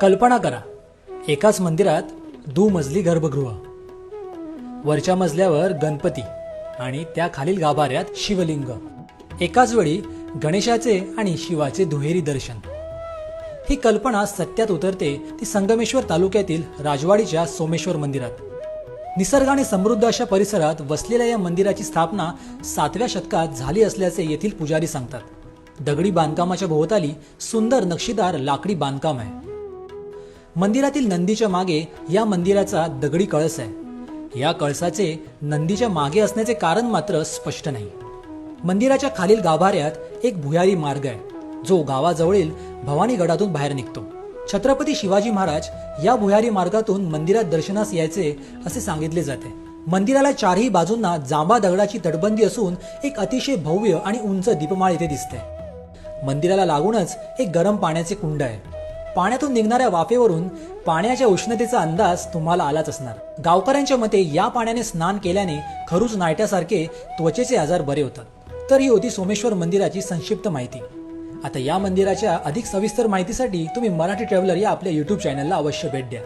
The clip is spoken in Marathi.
कल्पना करा. एकाच मंदिरात दुमजली गर्भगृह. वरच्या मजल्यावर गणपती आणि त्या खालील गाभाऱ्यात शिवलिंग. एकाच वेळी गणेशाचे आणि शिवाचे दुहेरी दर्शन. ही कल्पना सत्यात उतरते ती संगमेश्वर तालुक्यातील राजवाडीच्या सोमेश्वर मंदिरात. निसर्गाने समृद्ध अशा परिसरात वसलेल्या या मंदिराची स्थापना सातव्या शतकात झाली असल्याचे येथील पुजारी सांगतात. दगडी बांधकामाच्या भोवताली सुंदर नक्षीदार लाकडी बांधकाम आहे. मंदिरातील नंदीच्या मागे या मंदिराचा दगडी कळस आहे. या कळसाचे नंदीच्या मागे असण्याचे कारण मात्र स्पष्ट नाही. मंदिराच्या खालील गाभाऱ्यात एक भुयारी मार्ग आहे जो गावाजवळील भवानी गडातून बाहेर निघतो. छत्रपती शिवाजी महाराज या भुयारी मार्गातून मंदिरात दर्शनास यायचे असे सांगितले जाते. मंदिराला चारही बाजूंना जांभा दगडाची तटबंदी असून एक अतिशय भव्य आणि उंच दीपमाळ इथे दिसते. मंदिराला लागूनच एक गरम पाण्याचे कुंड आहे. पाण्यातून निघणाऱ्या वाफेवरून पाण्याच्या उष्णतेचा अंदाज तुम्हाला आलाच असणार. गावकऱ्यांच्या मते या पाण्याने स्नान केल्याने खरूच नायट्यासारखे त्वचेचे आजार बरे होतात. तर ही होती सोमेश्वर मंदिराची संक्षिप्त माहिती. आता या मंदिराच्या अधिक सविस्तर माहितीसाठी तुम्ही मराठी ट्रॅव्हलर या आपल्या युट्यूब चॅनलला अवश्य भेट द्या.